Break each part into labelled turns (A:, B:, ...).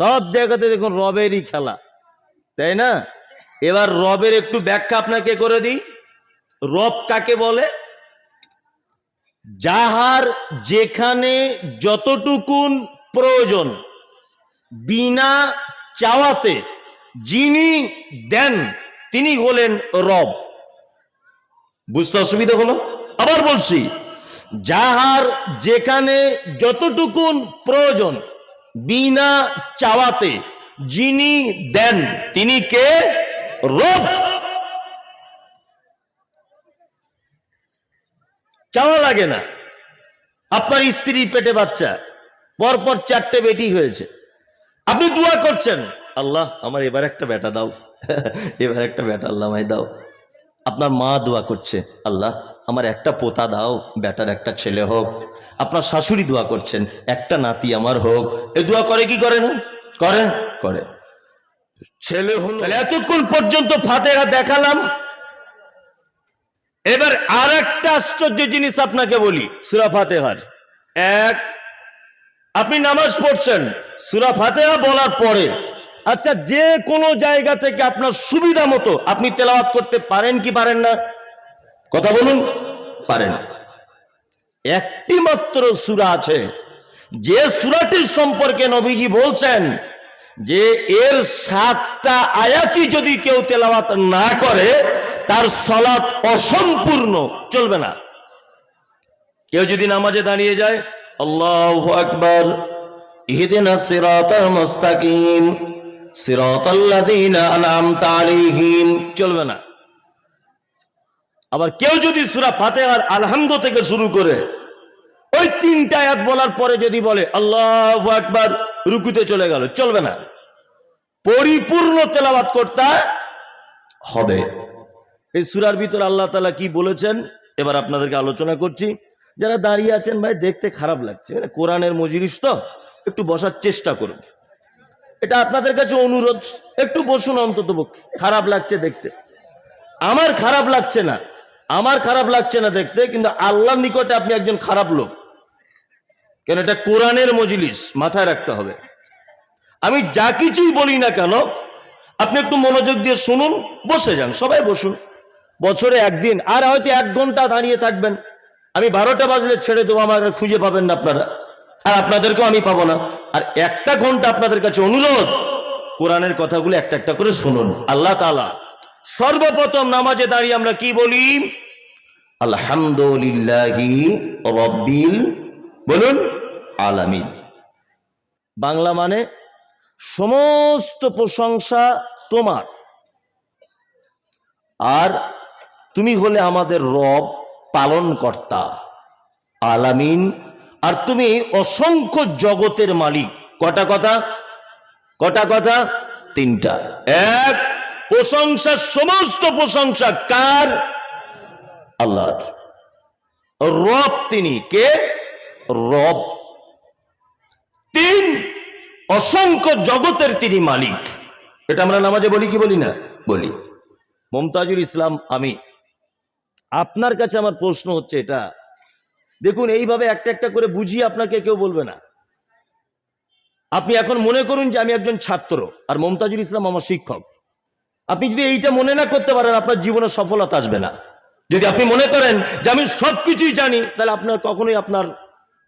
A: সব জায়গাতে দেখুন রবেরই খেলা, তাই না? এবার রবের একটু ব্যাখ্যা আপনাকে করে দিই। রব কাকে বলে? যাহার যেখানে যতটুকুন প্রয়োজন, বিনা চাওয়াতে যিনি দেন, তিনি হলেন রব। বুঝতে অসুবিধা হলো? আবার বলছি, যাহার যেখানে যতটুকুন প্রয়োজন বিনা চাওয়াতে যিনি দেন, তিনি কে? রব। চাওয়া লাগে না। আপনার স্ত্রী, পেটে বাচ্চা, পরপর চারটে বেটি হয়েছে। আপনি দোয়া করছেন, আল্লাহ, আমার এবার একটা বেটা দাও। এবার একটা বেটা আল্লাহ দাও। আপনার মা দোয়া করছে, আল্লাহ আমার একটা পোতা দাও বেটার একটা ছেলে হোক। আপনার শাশুড়ি দোয়া করছেন একটা নাতি আমার হোক। এ দোয়া করে কি করে না? করে? করে। ছেলে হলো এতক্ষণ পর্যন্ত ফাতেহা দেখালাম। এবার আর একটা আশ্চর্য জিনিস আপনাকে বলি সুরা ফাতেহার। এক আপনি নামাজ পড়ছেন সুরা ফাতেহা বলার পরে। আচ্ছা যে কোনো জায়গা থেকে আপনার সুবিধা মতো আপনি তেলাওয়াত করতে পারেন কি পারেন না? কথা বলুন? পারেন একটি মাত্র সুরা আছে, যে সুরাটির সম্পর্কে নবীজি বলছেন যে এর সাতটা আয়াতি যদি কেউ তেলাওয়াত না করে, তার সলাৎ অসম্পূর্ণ, চলবে না। কেউ যদি নামাজে দাঁড়িয়ে যায়, আল্লাহ আকবর, ইহদিনা সিরাতাল মুস্তাকিম সিরাতাল্লাযীনা আনআমতা আলাইহিম, চলবে না। আবার কেউ যদি সূরা ফাতিহার আলহামদ থেকে শুরু করে ওই তিনটা আয়াত বলার পরে যদি বলে, আল্লাহ একবার রুকুতে চলে গেল, চলবে না। পরিপূর্ণ তেলাওয়াত করতে হবে। এই সুরার ভিতর আল্লাহ তালা কি বলেছেন? এবার আপনাদেরকে আলোচনা করছি। যারা দাঁড়িয়ে আছেন ভাই, দেখতে খারাপ লাগছে। মানে কোরআনের মজিরিস তো, একটু বসার চেষ্টা করুন। এটা আপনাদের কাছে অনুরোধ, একটু বসুন অন্তত খারাপ লাগছে দেখতে। আমার খারাপ লাগছে না। আমার খারাপ লাগছে না দেখতে, কিন্তু আল্লাহর নিকটে আপনি একজন খারাপ লোক। কেন এটা কোরআনের মজলিস, মাথায় রাখতে হবে। আমি যা কিছুই বলি না কেন, আপনি একটু মনোযোগ দিয়ে শুনুন, বসে যান, সবাই বসুন। বছরে একদিন, আর হয়তো এক ঘণ্টা দাঁড়িয়ে থাকবেন। আমি বারোটা বাজলে ছেড়ে দেবো, আমার খুঁজে পাবেন না আপনারা। আর আপনাদেরকেও আমি পাবো না। আর একটা ঘণ্টা আপনাদের কাছে অনুরোধ, কোরআনের কথাগুলো একটা একটা করে শুনুন, আল্লাহ তালা সর্বপ্রথম নামাজে দাঁড়িয়ে আমরা কি বলি? আলহামদুলিল্লাহি বলুন, আলামিন। বাংলা মানে সমস্ত প্রশংসা তোমার। আর তুমি হলে আমাদের রব, পালনকর্তা, আলামিন। আর তুমি অসংখ্য জগতের মালিক। কটা কথা? কটা কথা? তিনটা। এক প্রশংসা সমস্ত প্রশংসা কার? আল্লাহর। রব তিনি কে? রব। তিন, অসংখ্য জগতের তিনি মালিক। এটা আমরা নামাজে বলি কি বলি না? বলি। মমতাজুল ইসলাম, আমি। আপনার কাছে আমার প্রশ্ন হচ্ছে এটা। দেখুন, এইভাবে একটা একটা করে বুঝিয়ে আপনাকে কেউ বলবে না। আপনি এখন মনে করুন যে আমি একজন ছাত্র, আর মমতাজুল ইসলাম আমার শিক্ষক। আপনি যদি এইটা মনে না করতে পারেন, আপনার জীবনে সফলতা আসবে না। যদি আপনি মনে করেন যে আমি সব কিছুই জানি, তাহলে আপনার কখনোই আপনার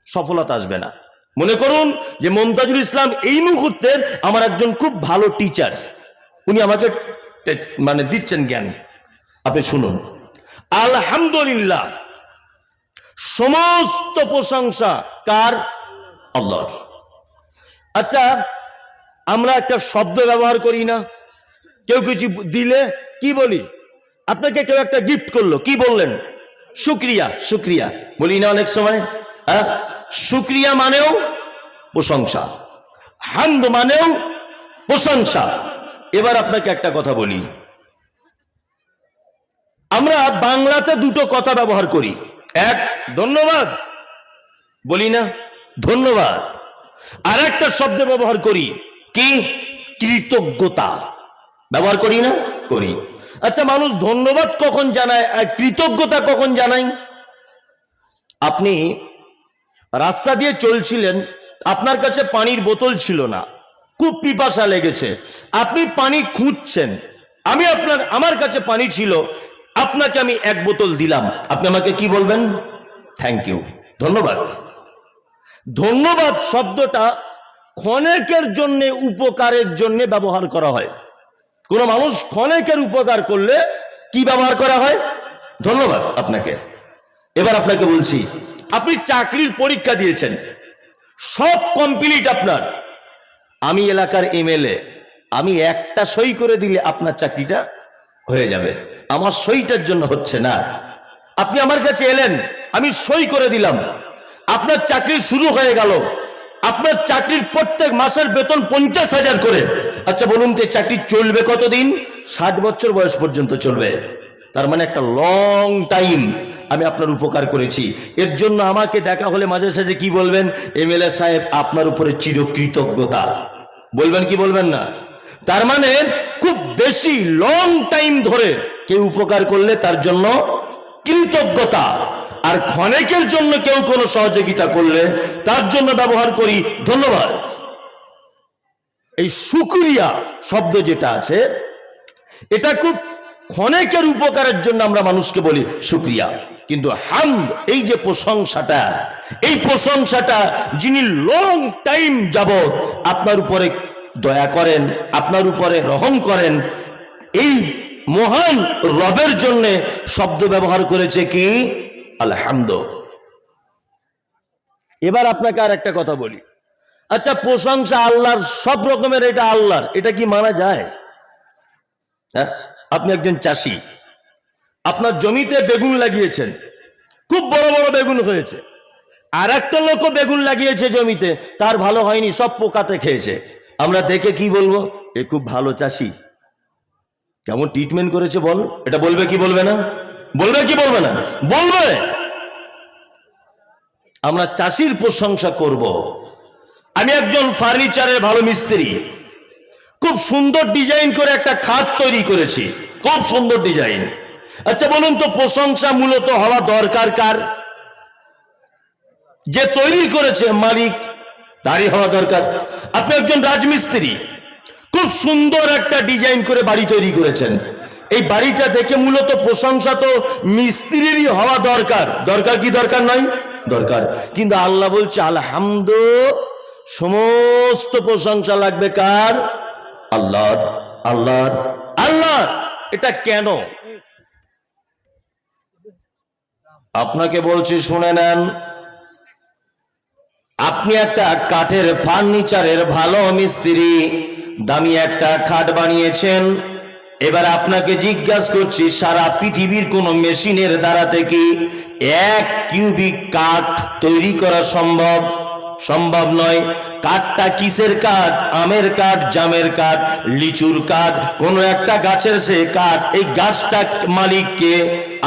A: সফলতা আসবে না। মনে করুন যে মমতাজুল ইসলাম এই মুহূর্তের আমার একজন খুব ভালো টিচার উনি আমাকে মানে দিচ্ছেন জ্ঞান। আপনি শুনুন। আলহামদুলিল্লাহ, সমস্ত প্রশংসা কার? আল্লাহর। আচ্ছা আমরা একটা শব্দ ব্যবহার করি না? কেউ কিছু দিলে কি বলি? আপনাকে কেউ একটা গিফট করল, কি বললেন? শুক্রিয়া শুক্রিয়া। বলি না অনেক সময় হ্যাঁ? শুক্রিয়া মানেও প্রশংসা। হান্দ মানেও প্রশংসা। এবার আপনাকে একটা কথা বলি। আমরা বাংলাতে দুটো কথা ব্যবহার করি। এক, ধন্যবাদ। বলি না, ধন্যবাদ। আর একটা শব্দ ব্যবহার করি। কি? কৃতজ্ঞতা। ব্যবহার করি না? করি। আচ্ছা মানুষ ধন্যবাদ কখন জানায় আর কৃতজ্ঞতা কখন জানাই? আপনি রাস্তা দিয়ে চলছিলেন, আপনার কাছে পানির বোতল ছিল না। খুব পিপাসা লেগেছে। আপনি পানি খুঁজছেন। আমি আপনার, আমার কাছে পানি ছিল। আপনাকে আমি এক বোতল দিলাম। আপনি আমাকে কি বলবেন? থ্যাংক ইউ ধন্যবাদ। ধন্যবাদ শব্দটা ক্ষণেকের জন্য, উপকারের জন্য ব্যবহার করা হয়। কোনো মানুষ ক্ষণেকের উপকার করলে কি ব্যবহার করা হয়? ধন্যবাদ আপনাকে। এবার আপনাকে বলছি, আপনি চাকরির পরীক্ষা দিয়েছেন। সব কমপ্লিট আপনার। আমি এলাকার এমএলএ, আমি একটা সই করে দিলে আপনার চাকরিটা হয়ে যাবে। আমার সইটার জন্য হচ্ছে না। আপনি আমার কাছে এলেন, আমি সই করে দিলাম। আপনার চাকরি শুরু হয়ে গেল। আপনার চাকরির প্রত্যেক মাসের বেতন পঞ্চাশ হাজার করে। আচ্ছা বলুন তো চাকরি চলবে কতদিন? ষাট বছর বয়স পর্যন্ত চলবে। তার মানে একটা লং টাইম আমি আপনার উপকার করেছি। এর জন্য আমাকে দেখা হলে মাঝে সাঝে কি বলবেন? এমএলএ সাহেব, আপনার উপরে চিরকৃতজ্ঞতা। বলবেন কি বলবেন না? তার মানে খুব বেশি লং টাইম ধরে কেউ উপকার করলে তার জন্য কৃতজ্ঞতা। আর ক্ষণেকের জন্য কেউ কোনো সহযোগিতা করলে তার জন্য ব্যবহার করি। ধন্যবাদ। এই শুক্রিয়া শব্দ যেটা আছে, এটা খুব ক্ষণেকের উপকারের জন্য আমরা মানুষকে বলি শুক্রিয়া কিন্তু হামদ, এই যে প্রশংসাটা, এই প্রশংসাটা যিনি লং টাইম যাবত আপনার উপরে দয়া করেন, আপনার উপরে রহম করেন, এই মহান রবের জন্য শব্দ ব্যবহার করেছে কি? আলহামদ। এবার আপনাকে আর একটা কথা বলি। আচ্ছা প্রশংসা আল্লাহর, সব রকমের এটা আল্লাহর। এটা কি মানা যায়? হ্যাঁ? আপনি একজন চাষি। আপনার জমিতে বেগুন লাগিয়েছেন। খুব বড় বড় বেগুন হয়েছে। আর একটা লোকও বেগুন লাগিয়েছে জমিতে। তার ভালো হয়নি, সব পোকাতে খেয়েছে। আমরা দেখে কি বলব? এ খুব ভালো চাষি। কেমন ট্রিটমেন্ট করেছে বল? এটা বলবে কি বলবে না? বলবে কি বলবে না? বলবে! আমরা চাষির প্রশংসা করব। আমি একজন ফার্নিচারের ভালো মিস্ত্রি। খুব সুন্দর ডিজাইন করে একটা খাট তৈরি করেছি। খুব সুন্দর ডিজাইন। আচ্ছা বলুন তো, প্রশংসা মূলত হওয়া দরকার কার? যে তৈরি করেছে মালিক, তারই হওয়া দরকার। আপনি একজন রাজমিস্ত্রি। খুব সুন্দর একটা ডিজাইন করে বাড়ি তৈরি করেছেন। এই বাড়িটা দেখে মূলত প্রশংসা তো মিস্ত্রিরই হওয়া দরকার। দরকার কি দরকার নয়? দরকার। কিন্তু আল্লাহ বলছে, আলহামদ সমস্ত প্রশংসা লাগবে কার? আল্লাহর আল্লাহর আল্লাহ এটা কেন? আপনাকে বলছি, শুনে নেন। আপনি একটা কাঠের ফার্নিচারের ভালো মিস্ত্রি, দামি একটা খাট বানিয়েছেন। এবার আপনাকে জিজ্ঞাসা করছি, সারা পৃথিবীর কোন মেশিনের দ্বারা থেকে এক কিউবিক কাঠ তৈরি করা সম্ভব? সম্ভব নয়। কাঠটা কিসের কাঠ? আমের কাঠ, জামের কাঠ, লিচুর কাঠ, কোন একটা গাছের সে কাঠ। এই গাছটা মালিককে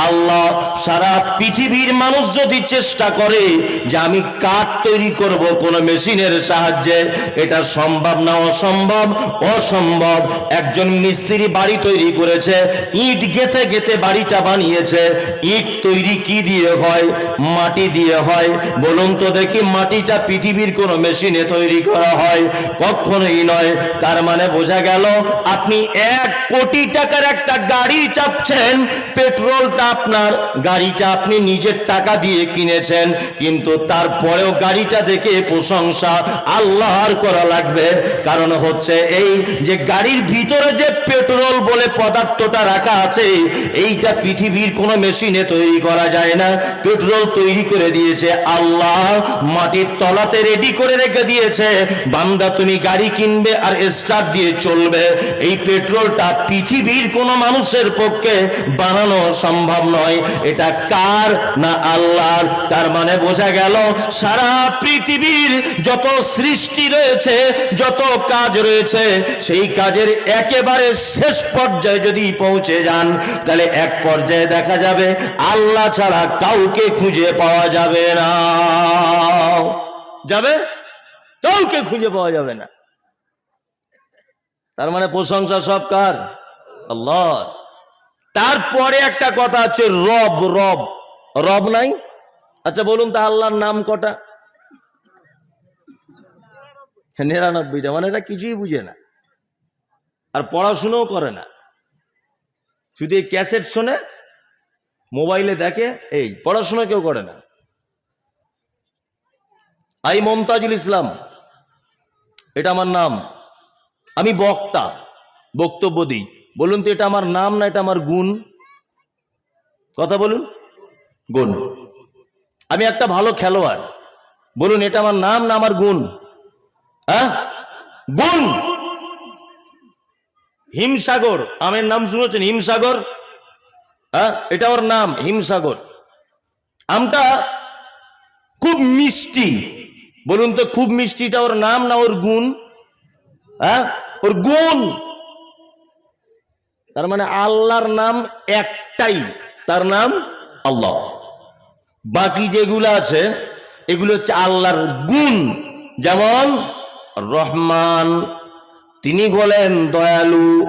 A: আল্লাহ সারা পৃথিবীর মানুষ যদি চেষ্টা করে যে আমি কাঠ তৈরি করব কোন মেশিনের সাহায্যে, এটা সম্ভব না, অসম্ভব? অসম্ভব। একজন মিস্ত্রি বাড়ি তৈরি করেছে, ইট গেথে গেথে বাড়িটা বানিয়েছে। ইট তৈরি কি দিয়ে হয়? মাটি দিয়ে হয়। বলুন তো দেখি মাটিটা পৃথিবীর কোন মেশিনে তৈরি করা হয়, কখনোই নয়। তার মানে বোঝা গেল, আপনি এক কোটি টাকার একটা গাড়ি চাপছেন, পেট্রোলটা আপনার, গাড়িটা আপনি নিজের টাকা দিয়ে কিনেছেন, কিন্তু তারপরেও গাড়িটা দেখে প্রশংসা আল্লাহর করা লাগবে। কারণ হচ্ছে এই যে গাড়ির ভিতরে যে পেট্রোল বলে পদার্থটা রাখা আছে, এইটা পৃথিবীর কোনো মেশিনে তৈরি করা যায় না। পেট্রোল তৈরি করে দিয়েছে আল্লাহ, মাটির তলাতে রেডি করে রেখে দিয়েছে। বান্দা তুমি গাড়ি কিনবে আর স্টার্ট দিয়ে চলবে। এই পেট্রোলটা পৃথিবীর কোনো মানুষের পক্ষে বানানো সম্ভব নয়। এটা কার না আল্লাহর? তার মানে বোঝা গেল, সারা পৃথিবীর যত সৃষ্টি রয়েছে, যত কাজ রয়েছে, সেই কাজের একেবারে শেষ পর্যায়ে যদি পৌঁছে যান, তাহলে এক পর্যায়ে দেখা যাবে, আল্লাহ ছাড়া কাউকে খুঁজে পাওয়া যাবে না। যাবে? কাউকে খুঁজে পাওয়া যাবে না। তার মানে প্রশংসা সব কার? আল্লাহ। তারপরে একটা কথা আছে, রব রব। রব নাই? আচ্ছা বলুন তা আল্লাহর নাম কটা? নিরানব্বইটা মানে এরা কিছুই বুঝে না। আর পড়াশুনোও করে না। শুধু এই ক্যাসেট শোনে, মোবাইলে দেখে, এই পড়াশোনা কেউ করে না। আই মমতাজুল ইসলাম। এটা আমার নাম। আমি বক্তা, বক্তব্য দিই। বলুন তো এটা আমার নাম না এটা আমার গুণ? কথা বলুন। গুণ। আমি একটা ভালো খেলোয়াড়। বলুন এটা আমার নাম না আমার গুণ? হ্যাঁ? গুণ! হিমসাগর। আমের নাম শুনেছেন? হিমসাগর? হ্যাঁ? এটা ওর নাম, হিমসাগর। আমটা খুব মিষ্টি। বলুন তো, খুব মিষ্টিটা ওর নাম না ওর গুণ? হ্যাঁ? ওর গুণ। তার মানে আল্লাহর নাম একটাই। তার নাম আল্লাহ। বাকি যেগুলো আছে, এগুলো হচ্ছে আল্লাহর গুণ। যেমন রহমান, তিনি হলেন দয়ালু।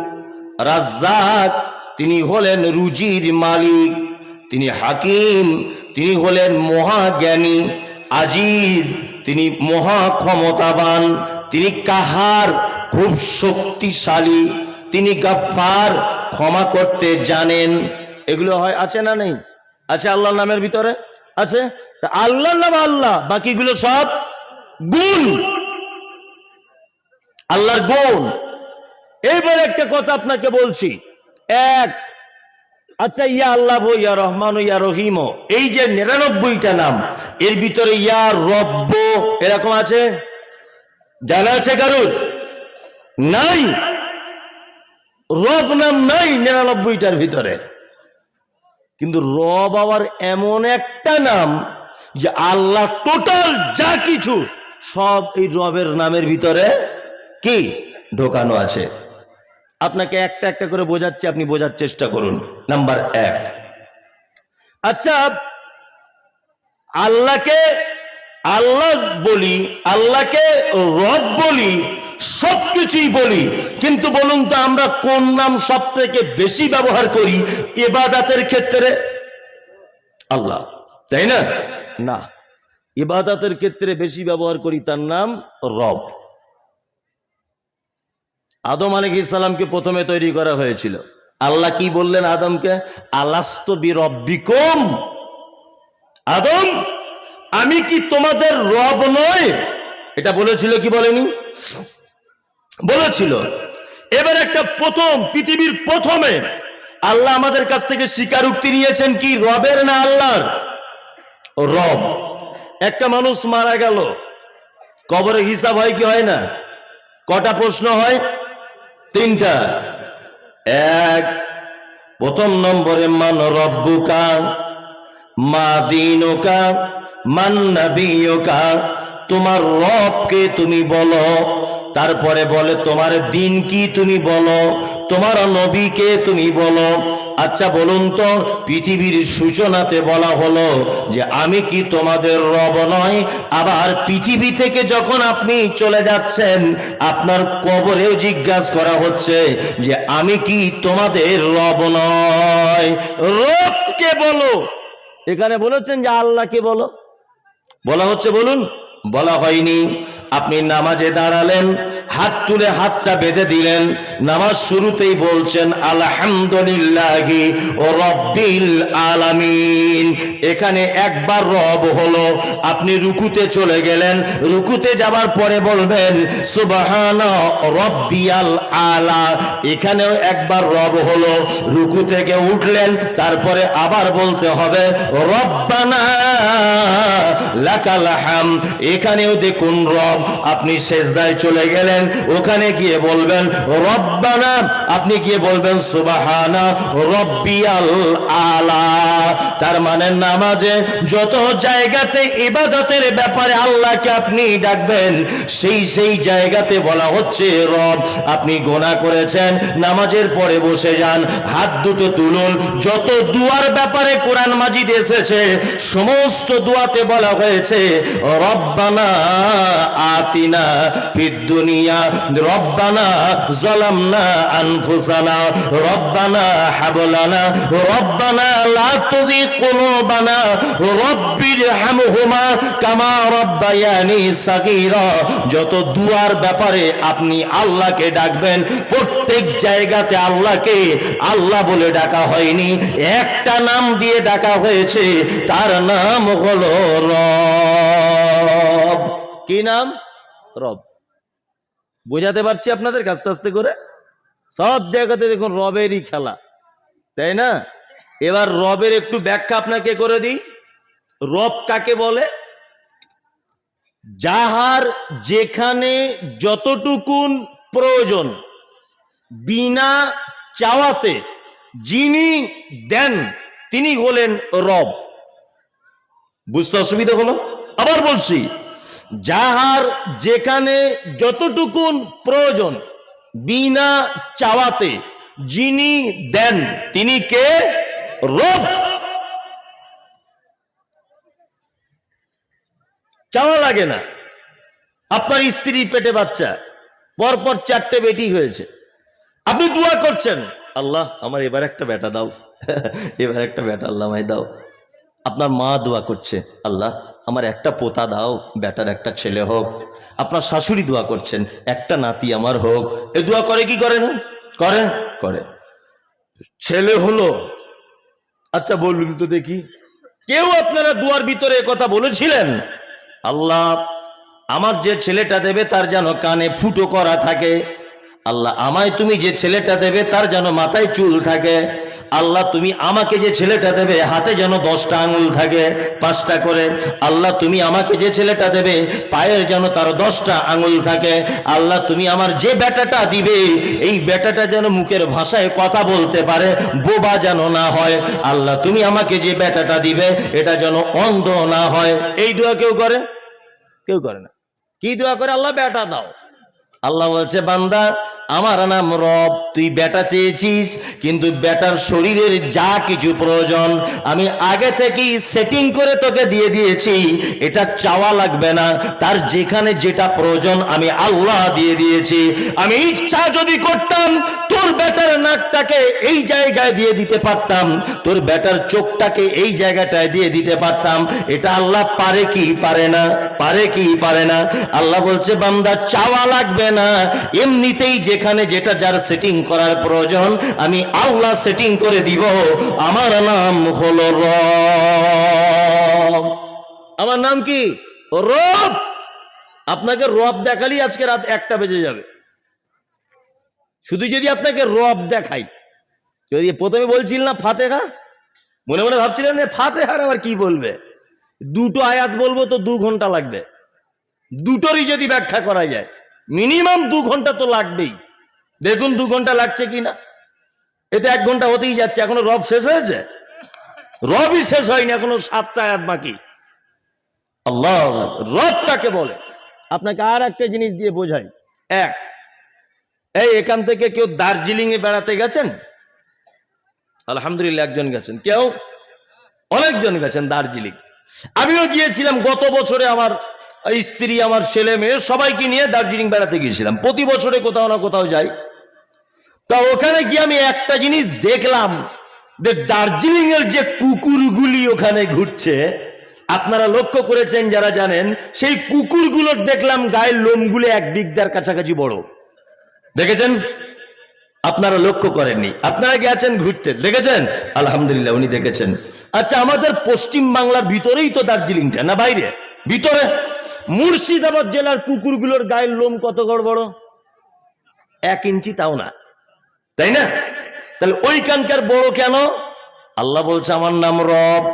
A: রাজ্জাক, তিনি হলেন রুজির মালিক। তিনি হাকিম, তিনি হলেন মহাজ্ঞানী। আজিজ তিনি মহা ক্ষমতাবান, তিনি কাহার খুব শক্তিশালী, তিনি গাফার ক্ষমা করতে জানেন। এগুলো হয় আছে না নেই? আছে আল্লাহর নামের ভিতরে? আছে? আল্লাহর নাম আল্লাহ, বাকিগুলো সব গুণ। আল্লাহর গুণ। এইবার একটা কথা আপনাকে বলছি। এক আচ্ছা ইয়া আল্লাহ, ইয়া রহমান, ইয়া রহিম। এই যে নিরানব্বইটা নাম, এর ভিতরে ইয়া রব্ব, এরকম আছে? জানা আছে কারুর? নাই। রব নাম নাই নিরানব্বইটার ভিতরে। কিন্তু রব আবার এমন একটা নাম যে আল্লাহ টোটাল যা কিছু সব এই রবের নামের ভিতরে কি? ঢোকানো আছে। আপনাকে একটা একটা করে বোঝাচ্ছি, আপনি বোঝার চেষ্টা করুন। নাম্বার এক। আচ্ছা আল্লাহকে আল্লাহ বলি, আল্লাহকে রব বলি সব কিছুই বলি। কিন্তু বলুন তো, আমরা কোন নাম সব থেকে বেশি ব্যবহার করি? এবাদাতের ক্ষেত্রে? আল্লাহ। তাই না? না। ইবাদাতের ক্ষেত্রে বেশি ব্যবহার করি তার নাম রব। আদম আলী ইসলামকে প্রথমে তৈরি করা হয়েছিল। আল্লাহ কি বললেন আদমকে? আলাস্ত বিরব্বিকম। আদম, আমি কি তোমাদের রব নয় এটা বলেছিল কি বলেনি? বলেছিল। এবার একটা প্রথম, পৃথিবীর প্রথমে আল্লাহ আমাদের কাছ থেকে স্বীকারোক্তি নিয়েছেন কি, রবের না আল্লাহর? রব। একটা মানুষ মারা গেল। কবরে হিসাব হয় কি হয় না? কটা প্রশ্ন হয়? তিনটা। এক, প্রথম নম্বরে মান রব্বুকা, মা দিনকা, মান তোমার রবকে তুমি বলো, তারপরে বলে, তোমার দিন কি তুমি বলো, তোমার নবীকে তুমি বলো। আচ্ছা বলুন তো, পৃথিবীর সূচনাতে বলা হলো যে আমি কি তোমাদের রব নয়? আবার পৃথিবী থেকে যখন আপনি চলে যাচ্ছেন, আপনার কবরেও জিজ্ঞাসা করা হচ্ছে যে আমি কি তোমাদের রব নয়? রবকে বলো। এখানে বলেছেন যে আল্লাহকে বলো। বলা হচ্ছে বলুন, বলা হয়নি। আপনি নামাজে দাঁড়ালেন, হাত তুলে হাতটা বেঁধে দিলেন, নামাজ শুরুতেই বলছেন, আলহামদুলিল্লাহ ও রব্বিল আলামিন। এখানে একবার রব হলো, আপনি রুকুতে চলে গেলেন, রুকুতে যাবার পরে বলবেন, সুবাহান রব্বিয়াল আলা। এখানেও একবার রব হলো, রুকু থেকে উঠলেন, তারপরে আবার বলতে হবে, রব্বানা লাকাল হাম এখানেও দেখুন রব আপনি শেষদায় চলে গেলেন, ওখানে গিয়ে বলবেন, রব্বানা আপনি গিয়ে বলবেন, সুবাহানা রব্বিয়াল আলা তার মানে নামাজে যত জায়গাতে ইবাদতের ব্যাপারে আল্লাহকে আপনি ডাকবেন, সেই সেই জায়গাতে বলা হচ্ছে, রব, আপনি গোনা করেছেন, নামাজের পরে বসে যান, হাত দুটো তুলুন যত দুয়ার ব্যাপারে কোরআন মাজিদ এসেছে, সমস্ত দুয়াতে বলা হয়েছে, রব্বানা আতিনা রব্বানা যালামনা আনফুসানা, রব্বানা হাবলানা, রব্বানা কুলুবানা রব্বির হামহুমা কামা রব্বায়ানি সাগীরা। যত দুয়ার ব্যাপারে আপনি আল্লাহকে ডাকবেন, প্রত্যেক জায়গাতে আল্লাহকে আল্লাহ বলে ডাকা হয়নি। একটা নাম দিয়ে ডাকা হয়েছে, তার নাম হলো রব। কি নাম? রব। বোঝাতে পারছি আপনাদের আস্তে আস্তে করে? সব জায়গাতে দেখুন রবেরই খেলা, তাই না? এবার রবের একটু ব্যাখ্যা আপনাকে করে দিই। রব কাকে বলে? যাহার যেখানে যতটুকুন প্রয়োজন, বিনা চাওয়াতে যিনি দেন, তিনি হলেন রব। বুঝতে অসুবিধা হলো? আবার বলছি যাহার যেখানে যতটুকুন প্রয়োজন বিনা চাওয়াতে যিনি দেন, তিনি কে? রব। চাওয়া লাগে না। আপনার স্ত্রী পেটে বাচ্চা, পরপর চারটে বেটি হয়েছে। আপনি দোয়া করছেন, আল্লাহ, আমার এবার একটা বেটা দাও। এবার একটা বেটা আল্লাহ দাও। আপনার মা দোয়া করছে, আল্লাহ, আমার একটা পোতা দাও বেটার একটা ছেলে হোক। আপনার শাশুড়ি দোয়া করছেন, একটা নাতি আমার হোক। এ দোয়া করে কি করে না? করে? করে। ছেলে হলো। আচ্ছা বলুন তো দেখি। কেউ আপনারা দুয়ার ভিতরে কথা বলেছিলেন? আল্লাহ, আমার যে ছেলেটা দেবে, তার যেন কানে ফুটো করা থাকে। আল্লাহ আমায় তুমি যে ছেলেটা দেবে, তার যেন মাথায় চুল থাকে। আল্লাহ তুমি আমাকে যে ছেলেটা দেবে, হাতে যেন দশটা আঙুল থাকে, পাঁচটা করে। আল্লাহ তুমি আমাকে যে ছেলেটা দেবে, পায়ের যেন তার দশটা আঙুল থাকে। আল্লাহ তুমি আমার যে বেটাটা দিবে, এই বেটাটা যেন মুখের ভাষায় কথা বলতে পারে, বোবা যেন না হয়। আল্লাহ তুমি আমাকে যে বেটাটা দিবে, এটা যেন অন্ধ না হয়। এই দোয়া কেউ করে? কেউ করে না। কি দোয়া করে? আল্লাহ বেটা দাও। আল্লাহ বলছে, বান্দা, আমার নাম রব, তুই বেটা চেয়েছিস, কিন্তু বেটার শরীরের যা কিছু প্রয়োজন, আমি আগে থেকেই সেটিং করে তোকে দিয়ে দিয়েছি, এটা চাওয়া লাগবে না, তার যেখানে যেটা প্রয়োজন আমি আল্লাহ দিয়ে দিয়েছি। আমি ইচ্ছা যদি করতাম, তোর বেটার নাকটাকে এই জায়গায় দিয়ে দিতে পারতাম, তোর বেটার চোখটাকে এই জায়গাটায় দিয়ে দিতে পারতাম, এটা আল্লাহ পারে কি পারে না, পারে কি পারে না? আল্লাহ বলছে, বান্দা, চাওয়া লাগবে না। এমনিতেই যেখানে যেটা যার সেটিং করার প্রয়োজন, আমি আল্লাহ সেটিং করে দিব। আমার নাম হলো আমার নাম কি? রব। আপনাকে রব দেখালি আজকে রাত একটা বেজে যাবে। শুধু যদি আপনাকে রব দেখাই। যদি প্রথমে বলছিল না ফাতেহা, মনে মনে ভাবছিলেন ফাতেহার আবার কি বলবে? দুটো আয়াত বলব তো দু ঘণ্টা লাগবে। দুটোরই যদি ব্যাখ্যা করা যায়। মিনিমাম দু ঘণ্টা তো লাগবেই। দেখুন দু ঘণ্টা লাগছে কি না এটা এক ঘণ্টা হতেই যাচ্ছে, এখনও রব শেষ হয়েছে? রবই শেষ হয়নি, এখনও সাতটা আয়াত বাকি। আল্লাহ, রব বলে? আপনাকে আর একটা জিনিস দিয়ে বোঝাই। এক, এই এখান থেকে কেউ দার্জিলিং এ বেড়াতে গেছেন? আলহামদুলিল্লাহ, একজন গেছেন। কেউ? অনেকজন গেছেন দার্জিলিং। আমিও গিয়েছিলাম, গত বছরে আমার স্ত্রী, আমার ছেলে, মেয়ে, সবাইকে নিয়ে দার্জিলিং বেড়াতে গিয়েছিলাম। প্রতি বছরে কোথাও না কোথাও যাই। তা ওখানে গিয়ে আমি একটা জিনিস দেখলাম যে দার্জিলিং এর যে কুকুরগুলি ওখানে ঘুরছে, আপনারা লক্ষ্য করেছেন যারা জানেন, সেই কুকুরগুলোর দেখলাম গায়ের লোমগুলো এক বিগদার কাছাকাছি বড়। দেখেছেন? আপনারা লক্ষ্য করেননি। আপনারা গেছেন ঘুরতে? দেখেছেন? আলহামদুলিল্লাহ, উনি দেখেছেন। আচ্ছা আমাদের পশ্চিম বাংলার ভিতরেই তো দার্জিলিংটা, না বাইরে? ভিতরে? মুর্শিদাবাদ জেলার কুকুরগুলোর গায়ের লোম কত বড় বড়? এক ইঞ্চি তাও না। তাই না? তাহলে ওইখানকার বড় কেন? আল্লাহ বলছে, আমার নাম রব।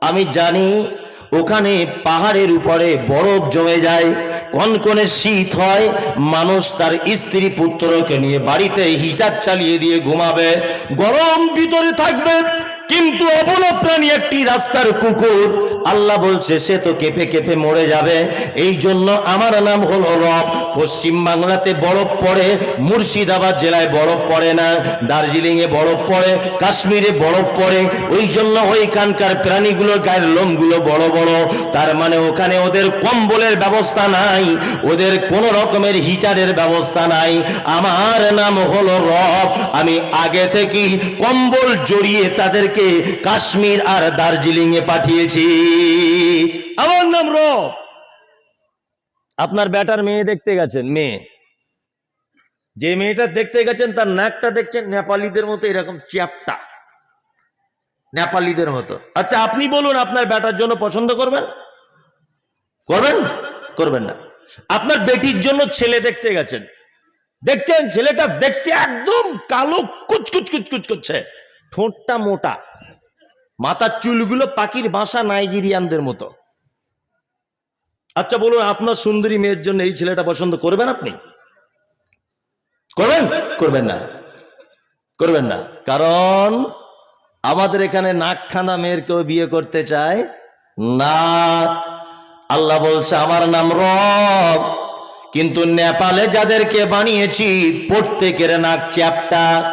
A: আমি জানি ওখানে পাহাড়ের উপরে বরফ জমে যায়, কনকনে শীত হয়, মানুষ তার স্ত্রী পুত্রকে নিয়ে বাড়িতে হিটার চালিয়ে দিয়ে ঘুমাবে, গরম ভিতরে থাকবে। কিন্তু অবল প্রাণী একটি রাস্তার কুকুর, আল্লাহ বলছে, সে তো কেঁপে কেঁপে মরে যাবে। এই জন্য আমার নাম হলো রব। পশ্চিম বাংলাতে বরফ পড়ে, মুর্শিদাবাদ জেলায় বরফ পড়ে না দার্জিলিং এ বরফ পড়ে, কাশ্মীরে বরফ পড়ে। ওই জন্য ওইখানকার প্রাণীগুলোর গায়ের লোমগুলো বড় বড়। তার মানে ওখানে ওদের কম্বলের ব্যবস্থা নাই, ওদের কোন রকমের হিটারের ব্যবস্থা নাই। আমার নাম হলো রব। আমি আগে থেকেই কম্বল জড়িয়ে তাদেরকে কাশ্মীর আর দার্জিলিং এ পাঠিয়েছি। আমার নাম রব। আপনার ব্যাটার মেয়ে দেখতে গেছেন, মেয়ে। যে মেয়েটা দেখতে গেছেন, তার নাকটা দেখছেন, নেপালিদের মতো এরকম চ্যাপটা। নেপালিদের মতো। আচ্ছা আপনি বলুন, আপনার ব্যাটার জন্য পছন্দ করবেন? করবেন? করবেন না। আপনার বেটির জন্য ছেলে দেখতে গেছেন। দেখছেন? ছেলেটা দেখতে একদম কালো কুচকুচ কুচকুচ করছে। ঠোঁটটা মোটা। মাথার চুলগুলো পাখির বাসা নাইজেরিয়ানদের মতো। আচ্ছা বলুন, আপনার সুন্দরী মেয়ের জন্য এই ছেলেটা পছন্দ করবেন আপনি? করবেন? করবেন না। করবেন না। কারণ আমাদের এখানে নাকখানা মেয়ের কেউ বিয়ে করতে চায় না। আল্লাহ বলছে, আমার নাম রব। কিন্তু নেপালে যাদেরকে বানিয়েছি, প্রত্যেকের নাক চ্যাপটা।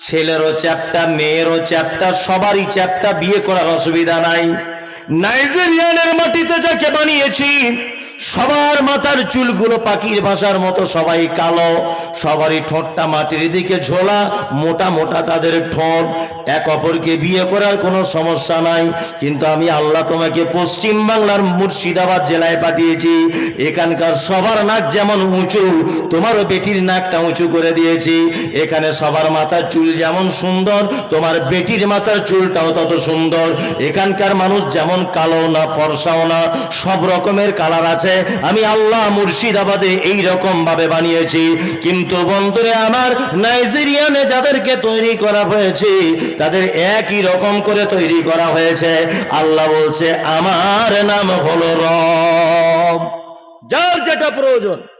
A: ছেলেরও চ্যাপটা মেয়েরও চ্যাপটা সবারই চ্যাপটা বিয়ে করার অসুবিধা নাই। নাইজেরিয়ানের মাটিতে যাকে বানিয়েছি সবার মাথার চুলগুলো পাখির ভাষার মতো, সবাই কালো, সবারই ঠোঁটটা মাটির দিকে ঝোলা, মোটা মোটা তাদের ঠোঁট। এক অপরকে বিয়ে করার কোনো সমস্যা নাই, কিন্তু আমি আল্লাহ তোমাকে পশ্চিম বাংলার মুর্শিদাবাদ জেলায় পাঠিয়েছি। এখানকার সবার নাক যেমন উঁচু, তোমারও বেটির নাকটা উঁচু করে দিয়েছি। এখানে সবার মাথার চুল যেমন সুন্দর, তোমার বেটির মাথার চুলটাও তত সুন্দর। এখানকার মানুষ যেমন কালো না, ফর্সাও না, সব রকমের কালার আছে, আমি আল্লাহ মুর্শিদাবাদে এই রকম ভাবে বানিয়েছি। কিন্তু বন্ধুরে, আমার নাইজেরিয়ানে যাদেরকে তৈরি করা হয়েছে, তাদের একই রকম করে তৈরি করা হয়েছে। আল্লাহ বলছে, আমার নাম হলো রব। যার যেটা প্রয়োজন।